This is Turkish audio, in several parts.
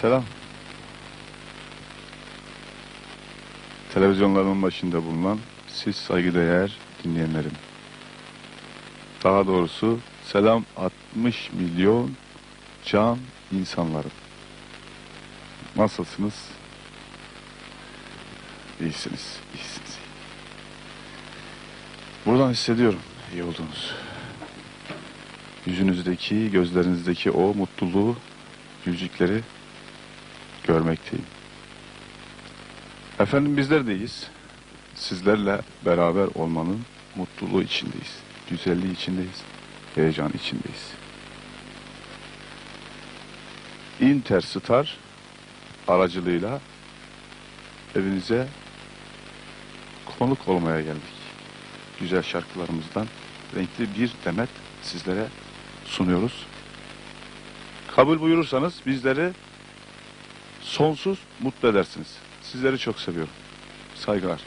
Selam. Televizyonların başında bulunan siz saygıdeğer dinleyenlerim. Daha doğrusu selam 60 milyon can insanlarım. Nasılsınız? İyisiniz, iyisiniz. Buradan hissediyorum iyi olduğunuzu. Yüzünüzdeki, gözlerinizdeki o mutluluğu, gülcükleri görmekteyim. Efendim bizler de iyiyiz. Sizlerle beraber olmanın mutluluğu içindeyiz. Güzelliği içindeyiz. Heyecan içindeyiz. Interstar aracılığıyla evinize konuk olmaya geldik. Güzel şarkılarımızdan renkli bir demet sizlere sunuyoruz. Kabul buyurursanız bizleri sonsuz mutlu edersiniz. Sizleri çok seviyorum. Saygılar.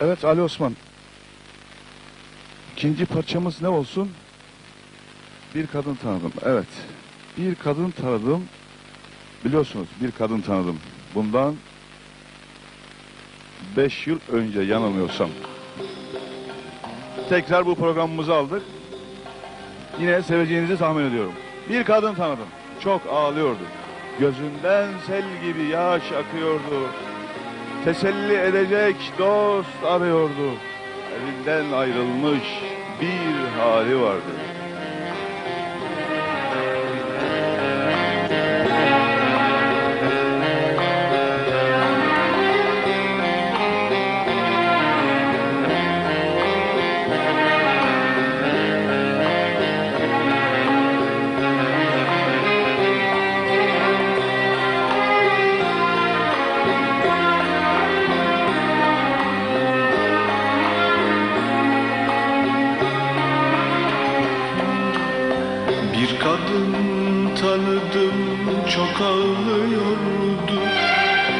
Evet Ali Osman. İkinci parçamız ne olsun? Bir kadın tanıdım. Evet. Bir kadın tanıdım. Biliyorsunuz bir kadın tanıdım. Bundan beş yıl önce yanılmıyorsam. Tekrar bu programımızı aldık. Yine seveceğinizi tahmin ediyorum. Bir kadın tanıdım. Çok ağlıyordu. Gözünden sel gibi yaş akıyordu. Teselli edecek dost arıyordu. Evinden ayrılmış bir hali vardı. Kadın tanıdım çok ağlıyordu.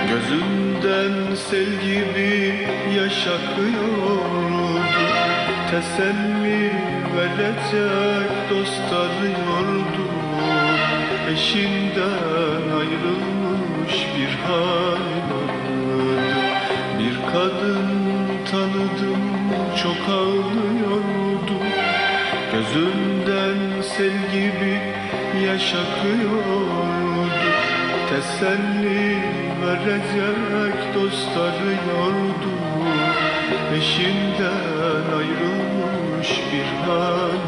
Gözünden sel gibi yaş akıyordu Teselli verecek dost arıyordu. Eşinden ayrılmış bir hal vardı Bir kadın tanıdım çok ağlıyordu. Gözünden sel gibi yaş akıyordu Teselli verecek dost arıyordu Eşinden ayrılmış bir hal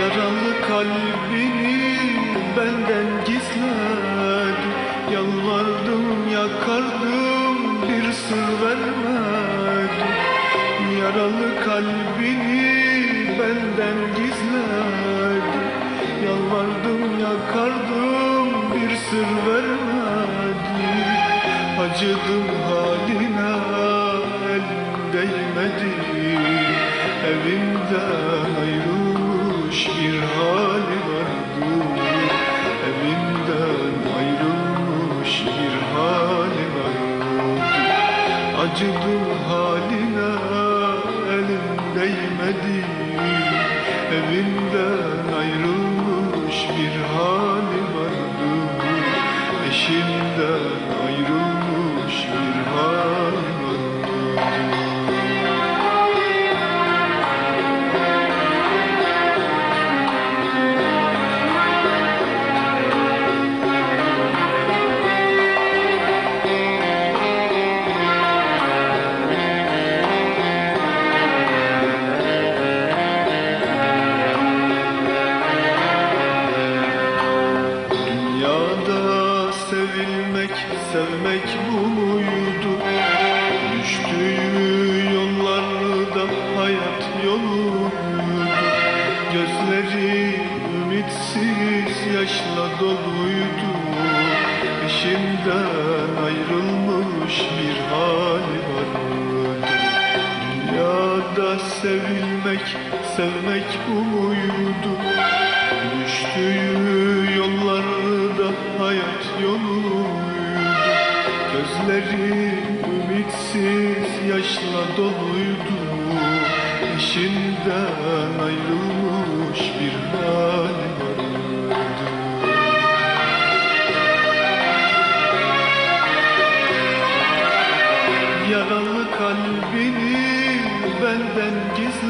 Yaralı kalbini benden gizledi Yalvardım yakardım bir sır Yaralı kalbini benden gizledi Yalvardım yakardım bir sır vermedi. Acıdım haline elim değmedi. Evimden ayrılmış bir hali vardı. Evimden ayrılmış bir hali vardı. Acıdım değmedi Evimden ayrılmış Dünyada sevilmek, sevmek bu muydu? Düştüğü yollarda hayat yoluydu Gözleri ümit ümitsiz yaşla doluydu Eşinden ayrılmış bir hali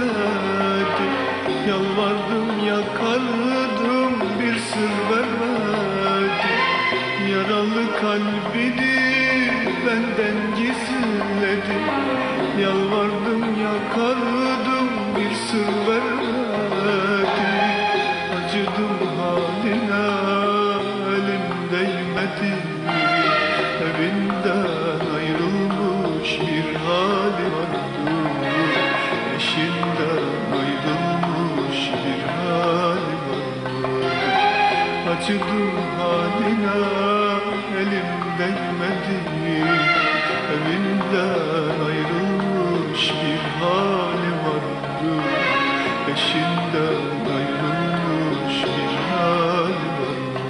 gizledi Yalvardım yakardım bir sır vermedi. Yaralı kalbini benden gizledi. Yalvardım yakardım bir sır vermedi Acıdım haline elim değmedi Evinden ayrılmış bir hali vardı Eşinden ayrılmış bir hali vardı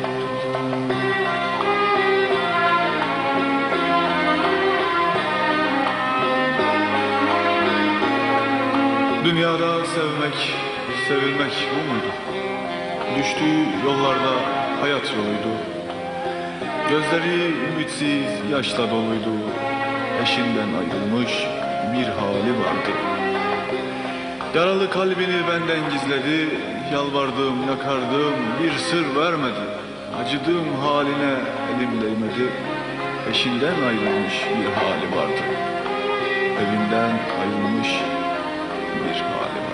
Dünyada sevmek, sevilmek bu muydu? Düştüğü yollarda hayat yoluydu. Gözleri ümitsiz, yaşla doluydu. Eşinden ayrılmış bir hali vardı. Yaralı kalbini benden gizledi. Yalvardım, yakardım, bir sır vermedi. Acıdığım haline elim değmedi. Eşinden ayrılmış bir hali vardı. Evinden ayrılmış bir hali vardı.